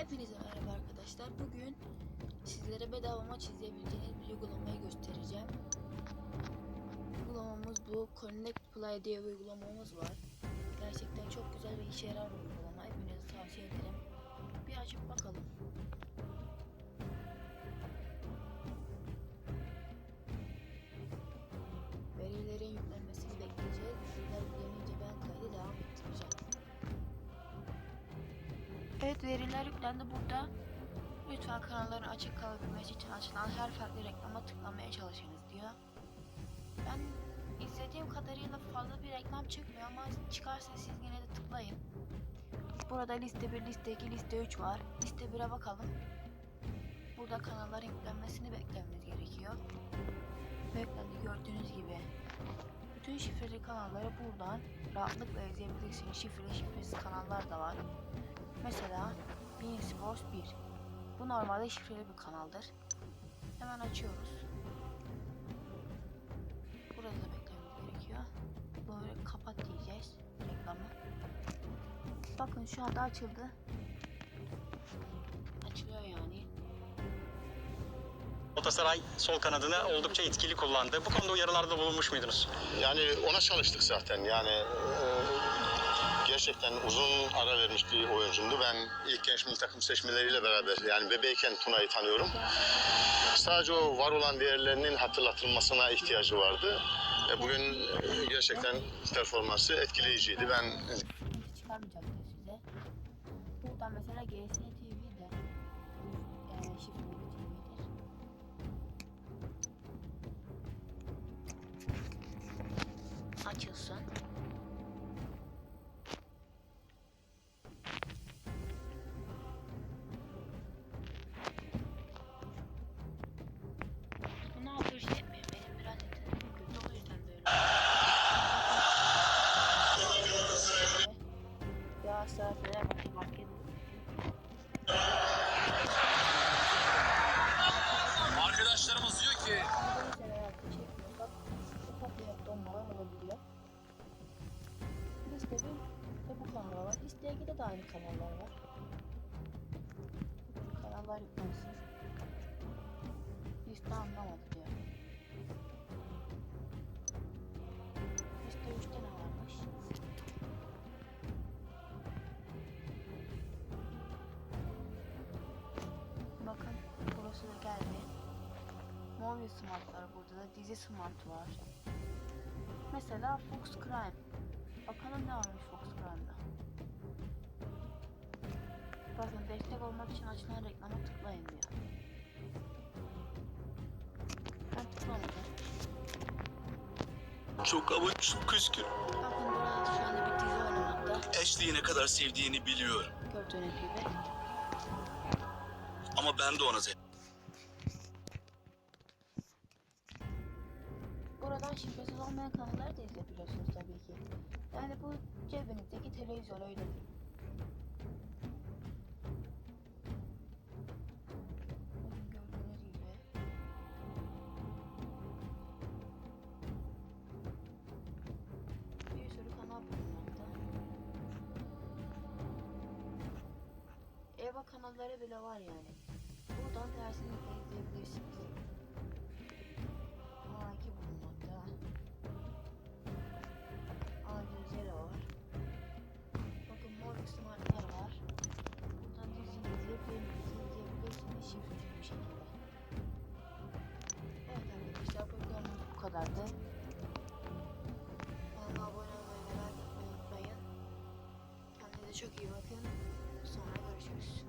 Hepinize merhaba arkadaşlar. Bugün sizlere bedava maç izleyebileceğiniz bir uygulamayı göstereceğim. Uygulamamız bu. Connect Play diye bir uygulamamız var. Gerçekten çok güzel ve işe yarar bir uygulama. Hepinize tavsiye ederim. Bir açıp bakalım. Evet veriler yüklendi burada. Lütfen kanalların açık kalabilmesi için açılan her farklı reklama tıklamaya çalışınız diyor. Ben izlediğim kadarıyla fazla bir reklam çıkmıyor ama çıkarsa siz yine de tıklayın. Burada liste 1, liste 2, liste 3 var. Liste 1'e bakalım. Burada kanalların yüklenmesini beklememiz gerekiyor. Beklendi gördüğünüz gibi. Bütün şifreli kanalları buradan rahatlıkla izleyebilirsiniz. Şifreli şifresiz kanallar da var. Mesela Bein Sports 1. Bu normalde şifreli bir kanaldır. Hemen açıyoruz. Burada da beklememiz gerekiyor. Böyle kapat diyeceğiz reklamı. Bakın şu anda açıldı. Açılıyor yani. Galatasaray sol kanadını oldukça etkili kullandı. Bu konuda uyarılarda bulunmuş muydunuz? Yani ona çalıştık zaten. Yani e, gerçekten uzun ara vermiş bir oyuncumdu. Ben ilk genç milli takım seçmeleriyle beraber yani bebeyken Tuna'yı tanıyorum. Sadece o var olan değerlerinin hatırlatılmasına ihtiyacı vardı. E, bugün e, gerçekten performansı etkileyiciydi. Ben sıkıntı çıkarmayacaktır size. Buradan mesela GS TV de e, şifreli bir 2'de de aynı kanallar var. Kanallar yüklensin. Liste anlamadı diyor. Liste 3'te ne varmış? Bakın burası da geldi. Movie Smart burada da dizi Smart var. Mesela Fox Crime. Bakalım ne varmış Fox Crime'da. Bakın destek olmak için açılan reklama tıklayın diyor. Ben tıklamadım. çok ama çok küskün. Bakın burada şu anda bir dizi oynamakta. Ashley'i ne kadar sevdiğini biliyorum. Gördüğünüz gibi. Ama ben de ona sev. Buradan şifresiz olmayan kanalları da izleyebiliyorsunuz tabii ki. Yani bu cebinizdeki televizyon öyle Eva kanalları bile var yani. Buradan dersini izleyebilirsiniz. A2 bulunmakta. A100 var. Bakın mor smartlar var. Buradan dizi izleyip film izleyebilirsiniz şifreli bir şekilde. Evet arkadaşlar bu videomuz bu kadardı. Kanalıma abone olmayı like etmeyi unutmayın. Kendinize çok iyi bakın. Sonra görüşürüz.